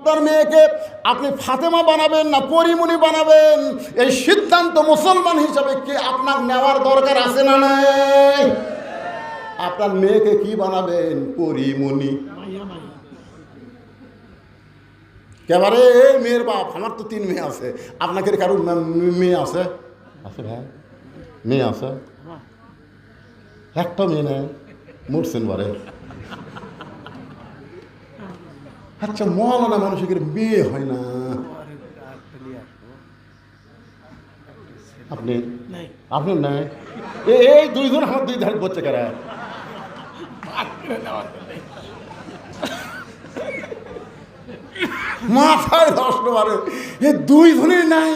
আপনার মেয়েকে আপনি ফাতেমা বানাবেন না পরিমণি বানাবেন? এই সিদ্ধান্ত মুসলমান হিসাবে কি আপনার নেওয়ার দরকার আছে না নাই? আপনার মেয়েকে কি বানাবেন? পরিমণি। একেবারে এই মেয়ের বাপ, আমার তো তিন মেয়ে আছে। আপনাকে কারও মে- মেয়ে আছে? আছে ভাই। মেয়ে আছে। একটা মেয়ে নেই, মরছেন বারে। আচ্ছা মলানা মানুষের বিয়ে হয় না। আপনি? আপনি নাই? এই দুইজন আমার দুই ধারে বলছে কারা? মাথায় নষ্ট মারে। এ দুই ধনের নাই।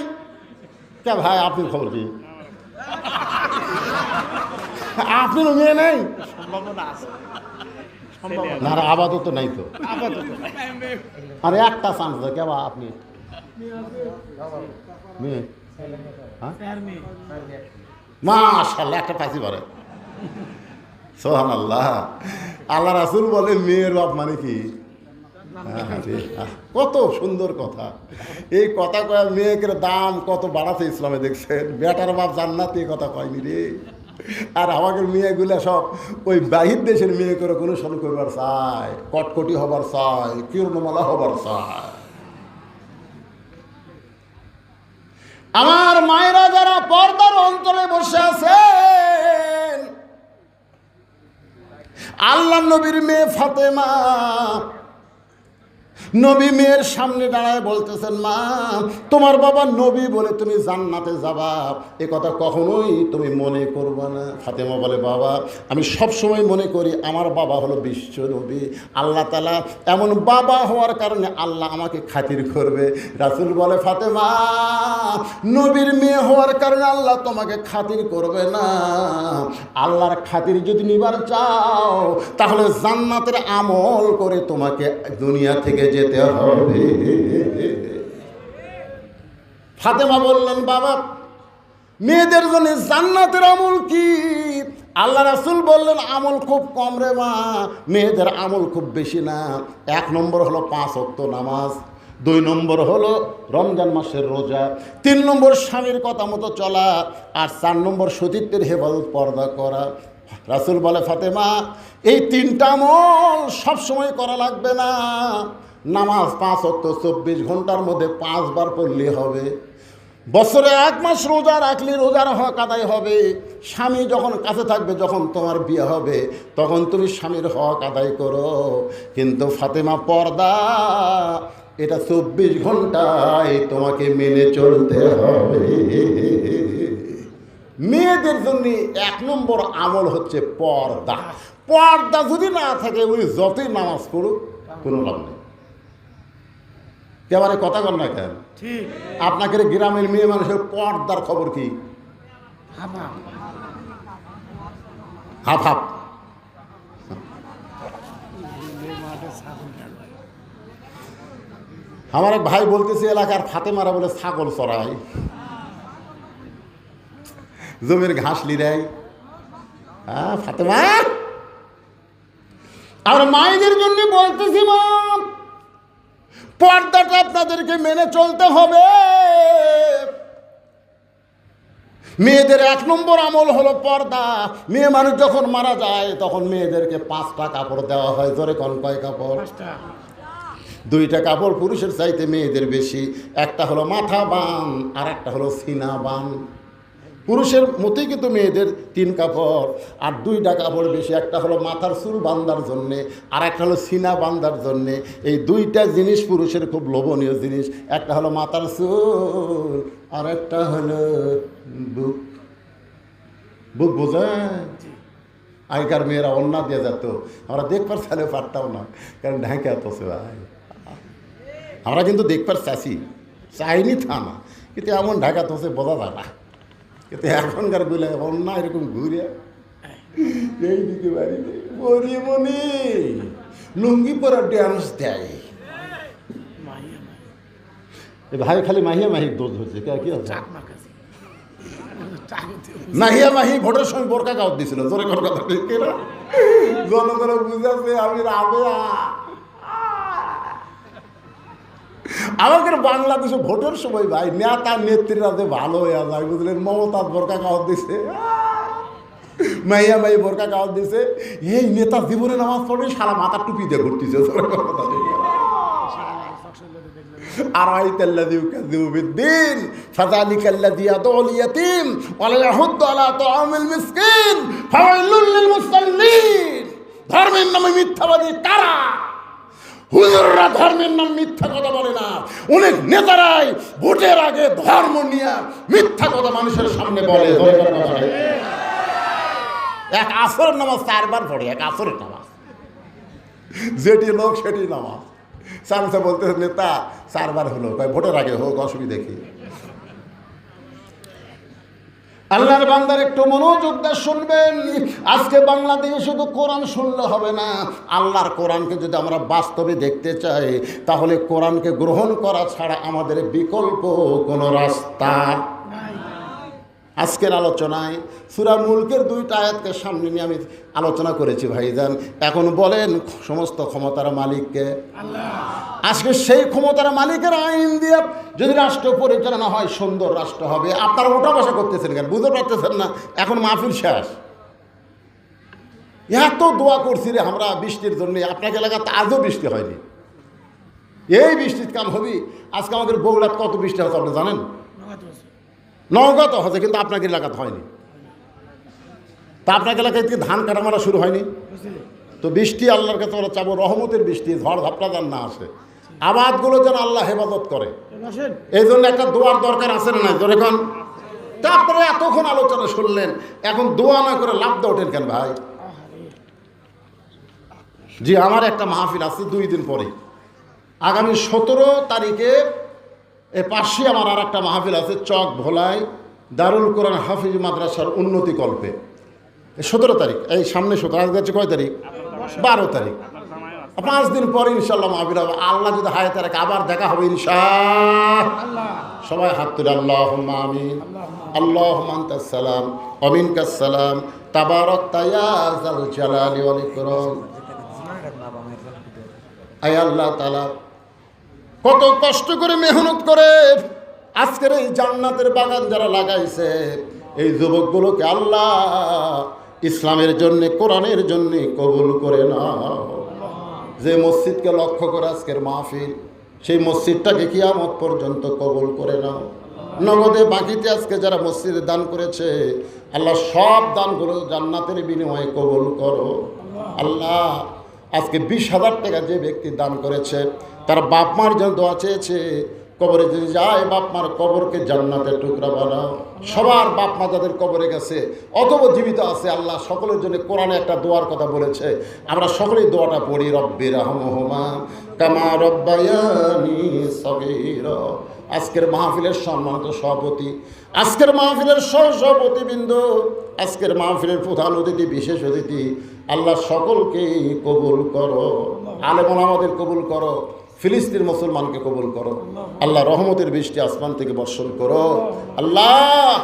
কে ভাই আপনার খবর কি? আপনার মেয়ে নেই? না আপাতত নাই তো। আরে একটা চান্স দেয় কেবা আপনি। মেয়ে। হ্যাঁ? মাশাল্লাহ একটা পাইছি পারে। সোহান আল্লাহ আল্লাহ রাসুল বলে মেয়ের বাপ মানে কি? কত সুন্দর কথা। এই কথা কয় মেয়েকের দাম কত বাড়াচ্ছে ইসলামে দেখছেন? বেটার বাপ জান্নাত এই কথা কয়নি রে। আর আমাকে মেয়েগুলা সব ওই বাহির দেশের মেয়ে করে অনুসরণ করবার চায়, কটকটি হবার চায় কীর্ণমালা হবার চায়। আমার মায়েরা যারা পর্দার অন্তরে বসে আছেন, আল্লাহ নবীর মেয়ে ফাতেমা নবী মেয়ের সামনে দাঁড়ায় বলতেছেন, মা, তোমার বাবা নবী বলে তুমি জান্নাতে যাবা। এ কথা কখনোই তুমি মনে করবে না। ফাতেমা বলে, বাবা, আমি সব সময় মনে করি আমার বাবা হলো বিশ্ব নবী। আল্লাহ তালা এমন বাবা হওয়ার কারণে আল্লাহ আমাকে খাতির করবে। রাসুল বলে, ফাতেমা, নবীর মেয়ে হওয়ার কারণে আল্লাহ তোমাকে খাতির করবে না। আল্লাহর খাতির যদি নিবার চাও, তাহলে জান্নাতের আমল করে তোমাকে দুনিয়া থেকে যেতে হবে। ফাতেমা বললেন, বাবা, মেয়েদের জন্য জান্নাতের আমল কি? আল্লাহ রাসুল বললেন, আমল খুব কম রে মা, মেয়েদের আমল খুব বেশি না। এক নম্বর হলো পাঁচ অক্ত নামাজ, দুই নম্বর হলো রমজান মাসের রোজা, তিন নম্বর স্বামীর কথা মতো চলা, আর চার নম্বর সতীত্বের হেফাজত পর্দা করা। রাসুল বলে, ফাতেমা, এই তিনটা আমল সবসময় করা লাগবে না। নামাজ পাঁচ অক্ত চব্বিশ ঘণ্টার মধ্যে পাঁচবার পড়লে হবে। বছরে এক মাস রোজা রাখলে রোজার হক আদায় হবে। স্বামী যখন কাছে থাকবে, যখন তোমার বিয়ে হবে, তখন তুমি স্বামীর হক আদায় করো। কিন্তু ফাতেমা পর্দা, এটা চব্বিশ ঘন্টায় তোমাকে মেনে চলতে হবে। মেয়েদের জন্য এক নম্বর আমল হচ্ছে পর্দা। পর্দা যদি না থাকে উনি যতই নামাজ পড়ুক, কোনো লাভ নেই। কেবারে কথা কর না কেন? আপনাকে গ্রামের মেয়ে মানুষের পর্দার খবর কি? Half half. আমার এক ভাই বলতেছে এলাকার ফাতেমারা বলে ছাগল চড়ায়। জমির ঘাস লিরাই হ্যাঁ ফাতেমা? আর মায়েদের জন্য বলতেছি মা পর্দাটা আপনাদেরকে মেনে চলতে হবে। মেয়েদের এক নম্বর আমল হলো পর্দা। মেয়ে মানুষ যখন মারা যায় তখন মেয়েদেরকে পাঁচটা কাপড় দেওয়া হয়। জোরে কন কয় কাপড়? দুইটা কাপড় পুরুষের চাইতে মেয়েদের বেশি। একটা হলো মাথা বান আর একটা হলো সিনা বান। পুরুষের মতোই কিন্তু মেয়েদের তিন কাপড়। আর দুইটা কাপড় বেশি একটা হলো মাথার চুল বান্দার জন্যে আর একটা হলো সিনা বান্দার জন্যে। এই দুইটা জিনিস পুরুষের খুব লোভনীয় জিনিস। একটা হলো মাথার চুল আর একটা হলো বুক। বুক বোঝেন আগেকার মেয়েরা অন্যা দিয়ে যেত। আমরা দেখবার চাইলে পারতাম না কারণ ঢাকে সে ভাই আমরা কিন্তু দেখবার চাষি চাইনি থা না কিন্তু এমন ঢাকা তো সে বোঝা যায় না। কিন্তু এখনকারগুলো অন্য এরকম ঘুরে এই দিকে বাড়িতে মনি লুঙ্গি পরা ড্যান্স দেয় ভাই খালি মাহিয়া মাহির দোষ হচ্ছে কে মাহিয়া মাহি ভোটের সময় বোরকা কাউট দিছিল জোরে কথা জনগণ বুঝাচ্ছে আমি রাবে আমাদের বাংলাদেশে ভোটের সময় ভাই নেতা নেত্রীরা যে ভালো হয়ে যায় বুঝলেন মমতা বোরকা কাগজ দিছে মাইয়া মাই বোরকা কাগজ দিছে এই নেতা জীবনে নামাজ পড়বে সারা মাথা টুপি দিয়ে ঘুরতেছে أرأيت الذي يكذب بالدين فذلك الذي يدعو اليتيم ولا يحض على طعام المسكين فويل للمصلين ধর্মের নামে মিথ্যাবাদী কারা হুজুররা ধর্মের নাম মিথ্যা কথা বলে না। অনেক নেতারাই ভোটের আগে ধর্ম নিয়ে মিথ্যা কথা মানুষের সামনে বলে। এক আসরের নামাজ চারবার পড়ে, এক আসরের নামাজ। যেটি লোক সেটি নামাজ। সামসা বলতে নেতা, চারবার হলো। তাই ভোটের আগে হোক, অসুবিধা কি? আল্লাহর বান্দার একটু মনোযোগ দিয়ে শুনবেন। আজকে বাংলাদেশে শুধু কোরআন শুনলে হবে না, আল্লাহর কোরআনকে যদি আমরা বাস্তবে দেখতে চাই, তাহলে কোরআনকে গ্রহণ করা ছাড়া আমাদের বিকল্প কোনো রাস্তা আজকের আলোচনায় সুরা মুলকের দুইটা আয়াতকে সামনে নিয়ে আমি আলোচনা করেছি ভাইজান। এখন বলেন সমস্ত ক্ষমতার মালিককে। আজকে সেই ক্ষমতার মালিকের আইন দিয়ে যদি রাষ্ট্র পরিচালনা হয় সুন্দর রাষ্ট্র হবে। আপনারা ওটা বসা করতেছেন কেন? বুঝতে পারতেছেন না? এখন মাহফিল শেষ। এত দোয়া করছি রে আমরা বৃষ্টির জন্য। আপনাকে এলাকাতে আজও বৃষ্টি হয়নি। এই বৃষ্টির কাম হবি। আজকে আমাদের বগুড়াত কত বৃষ্টি হতো আপনি জানেন? নওগাঁ তো হচ্ছে কিন্তু আপনাকে এলাকাতে হয়নি। তা আপনাকে এলাকায় কি ধান কাটা মারা শুরু হয়নি? তো বৃষ্টি আল্লাহর কাছে আমরা চাবো রহমতের বৃষ্টি ঝড় ঝাপটা যেন না আসে। আবাদগুলো যেন আল্লাহ হেফাজত করে। এই জন্য একটা দোয়ার দরকার আছে না নাই? এখন তারপরে এতক্ষণ আলোচনা শুনলেন এখন দোয়া না করে লাভ দা ওঠেন কেন ভাই? জি আমার একটা মাহফিল আছে দুই দিন পরে। আগামী সতেরো তারিখে এ পাশে আমার আর একটা মাহফিল আছে, চক ভোলায় দারুল কোরআন হাফিজ মাদ্রাসার উন্নতি কল্পে। সতেরো তারিখ, এই সামনে সতেরো, আজকে হচ্ছে কয় তারিখ? বারো তারিখ। পাঁচ দিন পরে ইনশাল্লাহ মাহফিল হবে। আল্লাহ যদি হায়াতে রাখে, আবার দেখা হবে আল্লাহ সবাই হাত তুলে আল্লাহ আমিন। আল্লাহ সালাম অমিন কাসালাম তাবারক ওয়াল আয় আল্লাহ তাআলা কত কষ্ট করে মেহনত করে। আজকের এই জান্নাতের বাগান যারা লাগাইছে, এই যুবকগুলোকে আল্লাহ ইসলামের জন্যে, কোরআনের জন্যে কবুল করে না যে মসজিদকে লক্ষ্য করে আজকের মাহফিল, সেই মসজিদটাকে কিয়ামত পর্যন্ত কবুল করে নাও। নগদে বাকিতে আজকে যারা মসজিদে দান করেছে, আল্লাহ সব দানগুলো জান্নাতের বিনিময়ে কবুল করো। আল্লাহ, আজকে বিশ হাজার টাকা যে ব্যক্তি দান করেছে তার বাপ মার জন্য দোয়া চেয়েছে, কবরে যদি যায়, বাপ মার কবরকে জান্নাতের টুকরা বানাও। সবার বাপ মা যাদের কবরে গেছে, অথবা জীবিত আছে, আল্লাহ সকলের জন্য কোরআনে একটা দোয়ার কথা বলেছে। আমরা সকলেই দোয়াটা পড়ি, রব্বি রাহমহমা কামা রব্বায়ানি সগীর। আজকের মাহফিলের সম্মানিত সভাপতি, আজকের মাহফিলের সহ সভাপতিবৃন্দ আজকের মাহফিলের প্রধান অতিথি, বিশেষ অতিথি, আল্লাহ সকলকেই কবুল করো। আলেমন আমাদের কবুল করো। ফিলিস্তিন মুসলমানকে কবুল করো। আল্লাহ রহমতের বৃষ্টি আসমান থেকে বর্ষণ করো। আল্লাহ,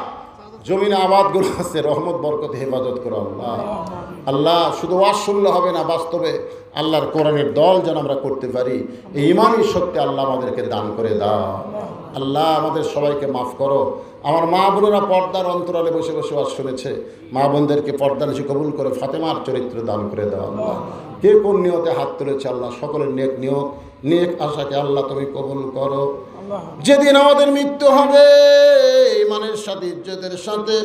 জমিনে আবাদগুলো আছে, রহমত, বরকত, হেফাজত করো আল্লাহ। আল্লাহ, শুধু ওয়াজ হবে না, বাস্তবে আল্লাহর কোরআনের দল যেন আমরা করতে পারি, এই ইমানই শক্তি আল্লাহ আমাদেরকে দান করে দাও। আল্লাহ, আমাদের সবাইকে মাফ করো। আমার মা বোনেরা পর্দার অন্তরালে বসে বসে ওয়াজ শুনেছে, মা বোনদেরকে পর্দা নিচে কবুল করে ফাতেমার চরিত্র দান করে দাও আল্লাহ। কে কোন নিয়তে হাত তুলেছে আল্লাহ? সকলের নেক নিয়ত নেক আশাকে আল্লাহ তুমি কবুল করো। যেদিন আমাদের মৃত্যু হবে ইমানের সাথে ইজ্জতের সাথে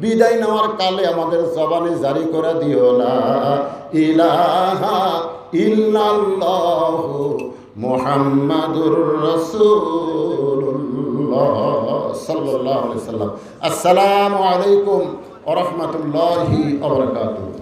বিদায় নেওয়ার কালে আমাদের জবানে জারি করে দিও না। ইলাহা ইল্লাল্লাহু মুহাম্মাদুর রাসূলুল্লাহ সাল্লাল্লাহু আলাইহি সাল্লাম আসসালামু আলাইকুম ওয়া রাহমাতুল্লাহি ওয়া বারাকাতুহু।